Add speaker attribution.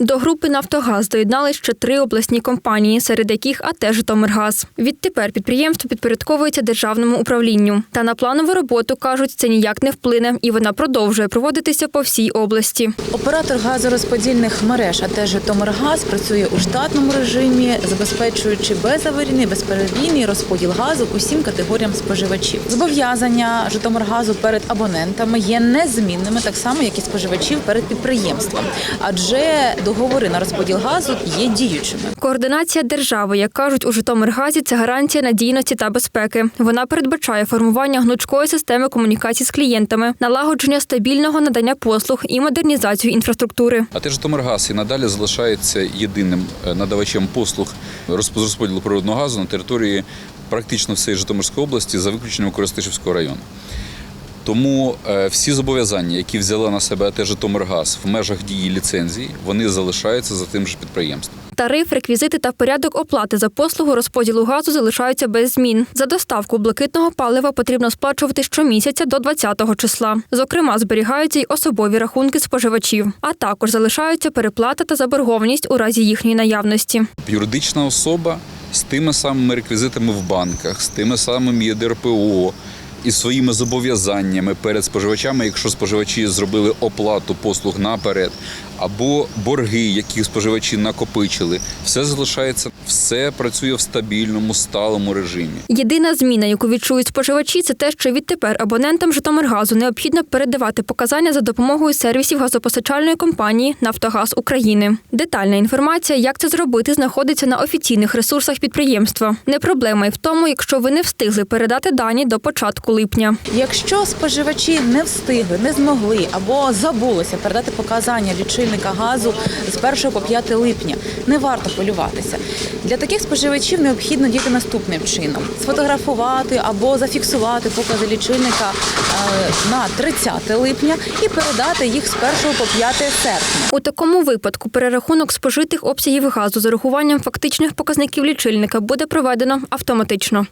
Speaker 1: До групи Нафтогаз доєднались ще три обласні компанії, серед яких АТ «Житомиргаз». Відтепер підприємство підпорядковується державному управлінню. Та на планову роботу кажуть, це ніяк не вплине, і вона продовжує проводитися по всій області.
Speaker 2: Оператор газорозподільних мереж, а теж Житомиргаз працює у штатному режимі, забезпечуючи безаварійний, безперебійний розподіл газу усім категоріям споживачів. Зобов'язання Житомиргазу перед абонентами є незмінними, так само як і споживачів перед підприємством, адже договори на розподіл газу є діючими.
Speaker 1: Координація держави, як кажуть у Житомиргазі, це гарантія надійності та безпеки. Вона передбачає формування гнучкої системи комунікації з клієнтами, налагодження стабільного надання послуг і модернізацію інфраструктури.
Speaker 3: А теж Житомиргаз і надалі залишається єдиним е, надавачем послуг розп- розподілу природного газу на території практично всієї Житомирської області за виключенням Коростишівського району. Тому е, всі зобов'язання, які взяла на себе АТ Житомиргаз в межах дії ліцензії, вони залишаються за тим же підприємством.
Speaker 1: Тариф, реквізити та порядок оплати за послугу розподілу газу залишаються без змін. За доставку блакитного палива потрібно сплачувати щомісяця до 20-го числа. Зокрема, зберігаються й особові рахунки споживачів, а також залишаються переплата та заборгованість у разі їхньої наявності.
Speaker 3: Юридична особа з тими самими реквізитами в банках, з тими самими ЄДРПО і своїми зобов'язаннями перед споживачами, якщо споживачі зробили оплату послуг наперед, або борги, які споживачі накопичили, все залишається, все працює в стабільному, сталому режимі.
Speaker 1: Єдина зміна, яку відчують споживачі, це те, що відтепер абонентам Житомиргазу необхідно передавати показання за допомогою сервісів газопостачальної компанії Нафтогаз України. Детальна інформація, як це зробити, знаходиться на офіційних ресурсах підприємства. Не проблема й в тому, якщо ви не встигли передати дані до початку липня.
Speaker 2: Якщо споживачі не встигли, не змогли або забулися передати показання лічильника газу з 1 по 5 липня, не варто хвилюватися. Для таких споживачів необхідно діяти наступним чином: сфотографувати або зафіксувати покази лічильника е, на 30 липня і передати їх з 1 по 5 серпня.
Speaker 1: У такому випадку перерахунок спожитих обсягів газу з урахуванням фактичних показників лічильника буде проведено автоматично.